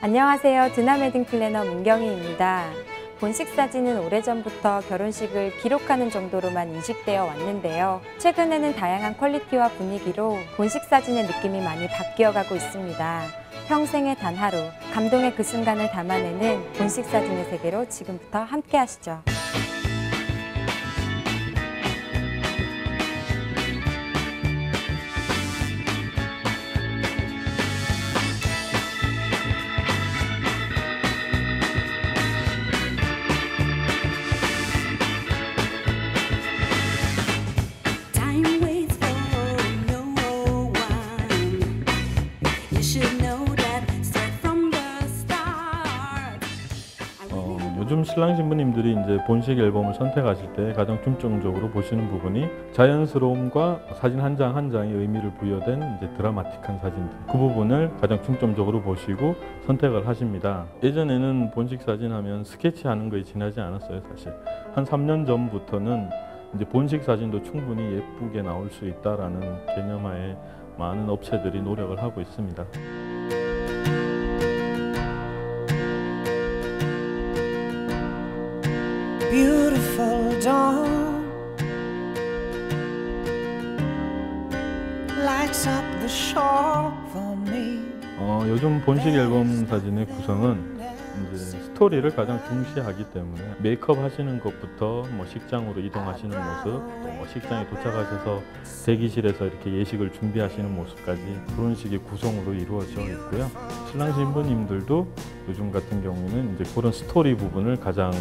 안녕하세요. 드남 웨딩 플래너 문경희입니다. 본식 사진은 오래전부터 결혼식을 기록하는 정도로만 인식되어 왔는데요. 최근에는 다양한 퀄리티와 분위기로 본식 사진의 느낌이 많이 바뀌어가고 있습니다. 평생의 단 하루, 감동의 그 순간을 담아내는 본식 사진의 세계로 지금부터 함께 하시죠. 요즘 신랑 신부님들이 이제 본식 앨범을 선택하실 때 가장 중점적으로 보시는 부분이 자연스러움과 사진 한장한 장의 의미를 부여된 이제 드라마틱한 사진들 그 부분을 가장 중점적으로 보시고 선택을 하십니다. 예전에는 본식 사진 하면 스케치하는 거에 지나지 않았어요, 사실. 한 3년 전부터는 이제 본식 사진도 충분히 예쁘게 나올 수 있다라는 개념하에 많은 업체들이 노력을 하고 있습니다. Beautiful dawn lights up the shore for me. 어, 요즘 본식 앨범 사진의 구성은 이제 스토리를 가장 중시하기 때문에 메이크업 하시는 것부터 뭐 식장으로 이동하시는 모습, 또뭐 식장에 도착하셔서 대기실에서 이렇게 예식을 준비하시는 모습까지 그런 식의 구성으로 이루어져 있고요. 신랑 신부님들도 요즘 같은 경우에는 이제 그런 스토리 부분을 가장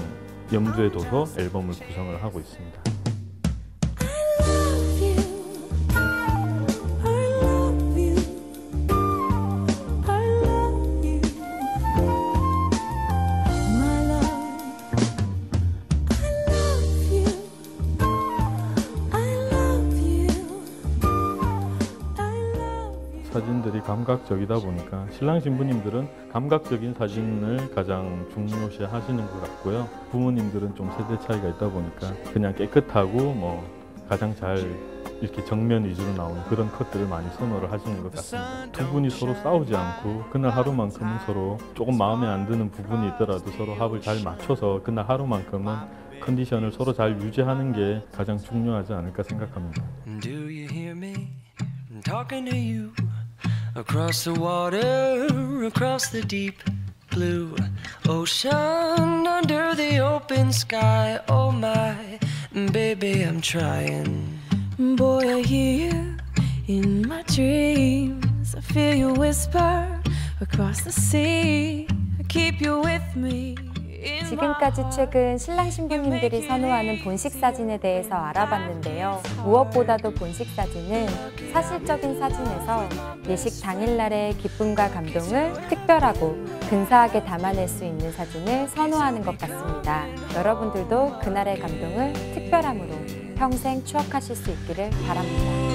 염두에 둬서 앨범을 구성을 하고 있습니다. 사진들이 감각적이다 보니까 신랑 신부님들은 감각적인 사진을 가장 중요시 하시는 것 같고요. 부모님들은 좀 세대 차이가 있다 보니까 그냥 깨끗하고 뭐 가장 잘 이렇게 정면 위주로 나오는 그런 컷들을 많이 선호를 하시는 것 같습니다. 두 분이 서로 싸우지 않고 그날 하루만큼은 서로 조금 마음에 안 드는 부분이 있더라도 서로 합을 잘 맞춰서 그날 하루만큼은 컨디션을 서로 잘 유지하는 게 가장 중요하지 않을까 생각합니다. Across the water, across the deep blue ocean, under the open sky. Oh my, baby, I'm trying. Boy, I hear you in my dreams. I feel you whisper across the sea. I keep you with me. 지금까지. 최근 신랑 신부님들이 선호하는 본식 사진에 대해서 알아봤는데요. 무엇보다도 본식 사진은 사실적인 사진에서 예식 당일날의 기쁨과 감동을 특별하고 근사하게 담아낼 수 있는 사진을 선호하는 것 같습니다. 여러분들도 그날의 감동을 특별함으로 평생 추억하실 수 있기를 바랍니다.